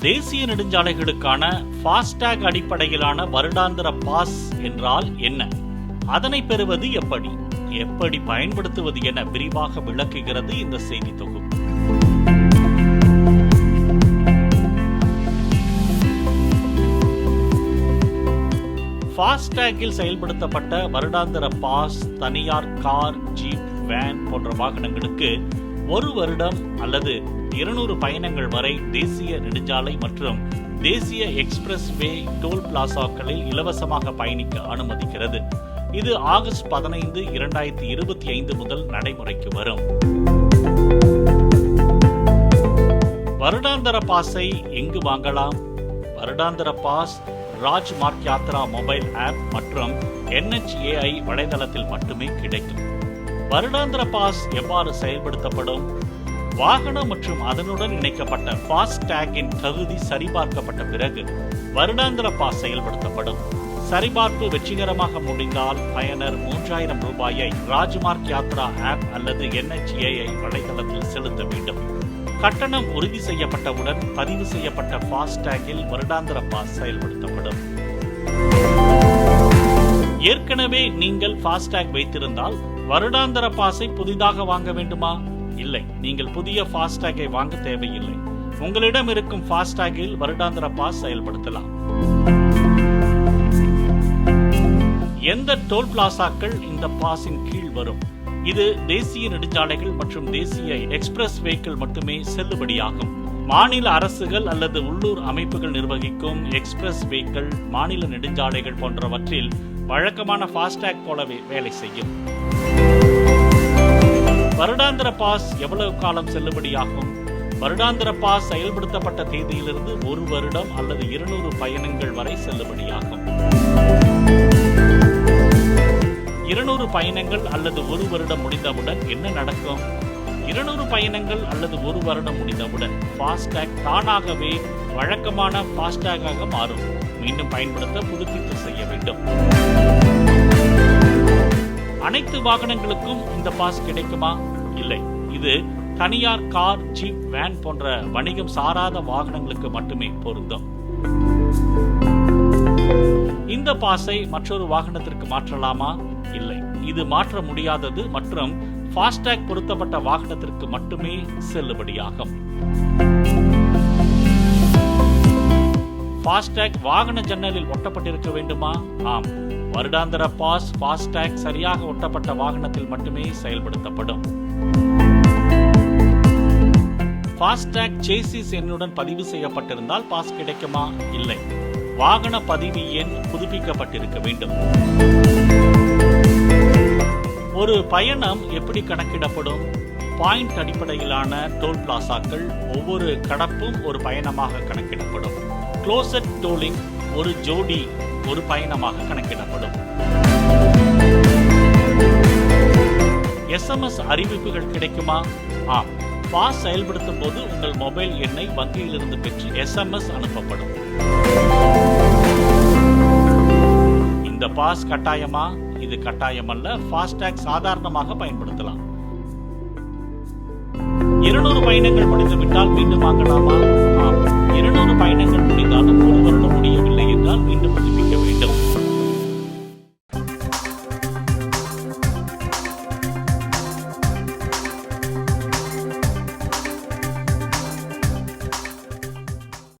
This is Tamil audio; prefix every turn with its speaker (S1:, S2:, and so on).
S1: தேசிய நெடுஞ்சாலைகளுக்கான ஃபாஸ்டேக் அடிப்படையிலான வருடாந்திர பாஸ் என்றால் என்ன? அதனை பெறுவது எப்படி? எப்படி பயன்படுத்துவது என விரிவாக விளக்குகிறது இந்த செய்தி தொகுப்பு. ஃபாஸ்டேக்கில் செயல்படுத்தப்பட்ட வருடாந்திர பாஸ் தனியார் கார் ஜீப் வேன் போன்ற வாகனங்களுக்கு ஒரு வருடம் அல்லது இருநூறு பயணங்கள் வரை தேசிய நெடுஞ்சாலை மற்றும் தேசிய எக்ஸ்பிரஸ் வே டோல் பிளாசாக்களில் இலவசமாக பயணிக்க அனுமதிக்கிறது. இது ஆகஸ்ட் பதினைந்து இரண்டாயிரத்தி இருபத்தி ஐந்து முதல் நடைமுறைக்கு வரும். வருடாந்திர பாஸை எங்கு வாங்கலாம்? வருடாந்திர pass Rajmarg Yatra mobile app மற்றும் என்ஹெச்ஏஐ வலைதளத்தில் மட்டுமே கிடைக்கும். வருடாந்திர பாஸ் எவ்வாறு செயல்படுத்தப்படும்? வாகனம் மற்றும் அதனுடன் இணைக்கப்பட்ட ஃபாஸ்டேக்கின் தகுதி சரிபார்க்கப்பட்ட பிறகு வருடாந்திர பாஸ் செயல்படுத்தப்படும். சரிபார்ப்பு வெற்றிகரமாக முடிந்தால் பயனர் மூன்றாயிரம் ரூபாயை ராஜ்மார்க் யாத்ரா ஆப் அல்லது என்ஹெச்ஏஐ வலைதளத்தில் செலுத்த வேண்டும். கட்டணம் உறுதி செய்யப்பட்டவுடன் பதிவு செய்யப்பட்ட ஃபாஸ்டேக்கில் வருடாந்திர பாஸ் செயல்படுத்தப்படும். ஏற்கனவே நீங்கள் ஃபாஸ்டேக் வைத்திருந்தால் வருடாந்திர பாஸை புதிதாக வாங்க வேண்டுமா? இல்லை. நீங்கள் புதிய ஃபாஸ்டேக்கை வாங்க தேவையில்லை. உங்களிடம் இருக்கும் ஃபாஸ்டேக்கில் வருடாந்திர பாஸ் செயல்படுத்தலாம். எந்த டோல் பிளாசாக்கள் இந்த பாஸின் கீழ் வரும்? இது தேசிய நெடுஞ்சாலைகள் மற்றும் தேசிய எக்ஸ்பிரஸ் வேக்கள் மட்டுமே செல்லுபடியாகும். மாநில அரசுகள் அல்லது உள்ளூர் அமைப்புகள் நிர்வகிக்கும் எக்ஸ்பிரஸ் வேக்கள் மாநில நெடுஞ்சாலைகள் போன்றவற்றில் வழக்கமான ஃபாஸ்டேக் போலவே வேலை செய்யும். வருடாந்திர பாஸ் எவ்வளவு காலம் செல்லுபடியாகும்? வருடாந்திர பாஸ் செயல்படுத்தப்பட்ட தேதியிலிருந்து ஒரு வருடம் அல்லது இருநூறு பயணங்கள் வரை செல்லுபடியாகும். இருநூறு பயணங்கள் அல்லது ஒரு வருடம் முடிந்தவுடன் என்ன நடக்கும்? இருநூறு பயணங்கள் அல்லது ஒரு வருடம் முடிந்தவுடன் ஃபாஸ்டேக் தானாகவே வழக்கமான ஃபாஸ்டேகாக மாறும். மீண்டும் பயன்படுத்த புதுப்பித்து செய்ய வேண்டும். அனைத்து வாகனங்களுக்கும் இந்த பாஸ் கிடைக்குமா? இல்லை. இது தனியார் கார் ஜீப் வேன் போன்ற வணிகம் சாராத வாகனங்களுக்கு மட்டுமே பொருந்தும். இந்த பாஸை மற்றொரு வாகனத்திற்கு மாற்றலாமா? இல்லை. இது மாற்ற முடியாதது மற்றும் ஃபாஸ்டேக் பொருத்தப்பட்ட வாகனத்திற்கு மட்டுமே செல்லுபடியாகும். ஃபாஸ்டேக் வாகன ஜன்னலில் ஒட்டப்பட்டிருக்க வேண்டுமா? ஆம். வருடாந்திர பாஸ் ஃபாஸ்டேக் சரியாக ஒட்டப்பட்ட வாகனத்தில் மட்டுமே செயல்படுத்தப்படும். ஃபாஸ்டேக் சேசிஸ் எண்ணுடன் பதிவு செய்யப்பட்டிருந்தால் பாஸ் கிடைக்குமா? இல்லை. வாகன பதிவு எண் புதுப்பிக்கப்பட்டிருக்க வேண்டும். ஒரு பயணம் எப்படி கணக்கிடப்படும்? பாயிண்ட் அடிப்படையிலான டோல் பிளாசாக்கள் ஒவ்வொரு கடப்பும் ஒரு பயணமாக கணக்கிடப்படும். க்ளோசட் டோலிங் ஒரு ஜோடி ஒரு பயணமாக கணக்கிடப்படும். எஸ்எம்எஸ் அறிவிப்புகள் கிடைக்குமா? ஆம். பாஸ் செயல்படுத்தும் போது உங்கள் மொபைல் எண்ணை வங்கியிலிருந்து பெற்று எஸ்எம்எஸ் அனுப்பப்படும். இந்த பாஸ் கட்டாயமா? இது கட்டாயமல்ல. ஃபாஸ்டேக் சாதாரணமாக பயன்படுத்தலாம். இருநூறு பயணங்கள் முடிந்துவிட்டால் மீண்டும் வாங்கலாமா ஆம்.